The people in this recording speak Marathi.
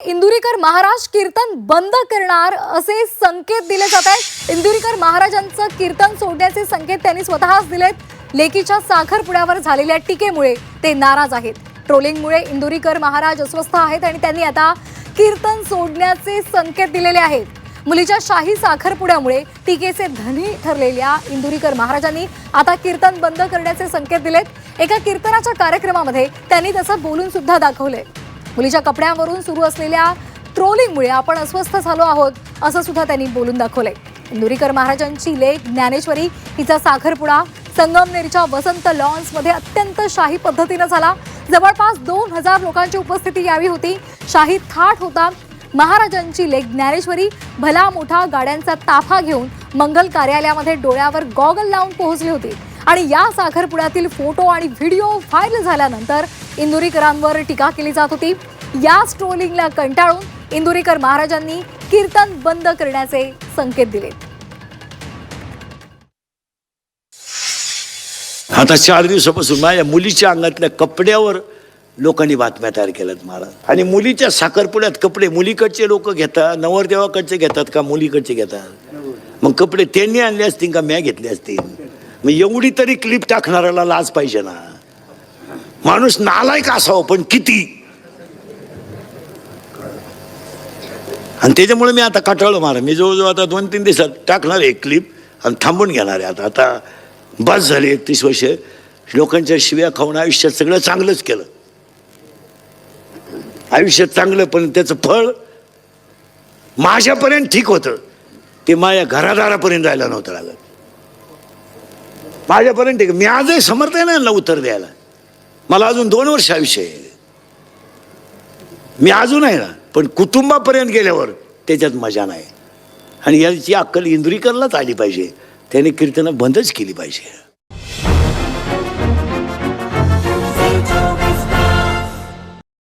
इंदुरीकर महाराज कीर्तन बंद करणार असे संकेत दिले जात आहेत. इंदुरीकर महाराजांचं कीर्तन सोडण्याचे संकेत त्यांनी स्वतःच दिलेत. लेकीच्या साखरपुड्यावर झालेल्या टीकेमुळे ते नाराज आहेत. ट्रोलिंगमुळे इंदुरीकर महाराज अस्वस्थ आहेत आणि त्यांनी आता कीर्तन सोडण्याचे संकेत दिलेले आहेत. मुलीच्या शाही साखरपुड्यामुळे टीकेचे धनी ठरलेल्या इंदुरीकर महाराजांनी आता कीर्तन बंद करण्याचे संकेत दिलेत. एका कीर्तनाच्या कार्यक्रमामध्ये त्यांनी तसं बोलून सुद्धा दाखवलंय. मुलीच्या कपड्यांवरून सुरू असलेल्या ट्रोलिंगमुळे आपण अस्वस्थ झालो आहोत असं सुद्धा त्यांनी बोलून दाखवलंय. इंदुरीकर महाराजांची लेख ज्ञानेश्वरी हिचा साखरपुडा संगमनेरच्या वसंत लॉन्समध्ये अत्यंत शाही पद्धतीनं झाला. जवळपास दोन हजार लोकांची उपस्थिती यावी होती. शाही थाट होता. महाराजांची लेख ज्ञानेश्वरी भला मोठा गाड्यांचा ताफा घेऊन मंगल कार्यालयामध्ये डोळ्यावर गॉगल लावून पोहोचली होती. आणि या साखरपुड्यातील फोटो आणि व्हिडिओ व्हायरल झाल्यानंतर इंदुरीकरांवर टीका केली जात होती. या ट्रोलिंगला कंटाळून इंदुरीकर महाराजांनी कीर्तन बंद करण्याचे संकेत दिले. आता चार दिवसापासून माझ्या मुलीच्या अंगातल्या कपड्यावर लोकांनी बातम्या तयार केल्यात महाराज. आणि मुलीच्या साखरपुड्यात कपडे मुलीकडचे लोक घेतात नवरदेवाकडचे घेतात का मुलीकडचे घेतात? मग कपडे त्यांनी आणले असतील का म्या घेतले असतील? मग एवढी तरी क्लिप टाकणाऱ्याला लाज पाहिजे ना. माणूस नालायक असावं पण किती? आणि त्याच्यामुळे मी आता कटाळलो मारा मी जवळजवळ आता दोन तीन दिवसात टाकणार एक क्लिप आणि थांबून घेणार आहे आता. आता बस झाली एकतीस वर्ष. लोकांच्या शिव्या खाऊन आयुष्यात सगळं चांगलंच केलं. आयुष्यात चांगलं पण त्याचं फळ माझ्यापर्यंत ठीक होतं. ते माझ्या घरादारापर्यंत जायला नव्हतं लागत. माझ्यापर्यंत ठीक मी आजही समर्थ आहे ना यांना उत्तर द्यायला. मला अजून दोन वर्ष आयुष्य आहे. मी अजून आहे ना पण कुटुंबापर्यंत गेल्यावर त्याच्यात मजा नाही. आणि याची अक्कल इंदुरीकरलाच आली पाहिजे. त्याने कीर्तनं बंदच केली पाहिजे.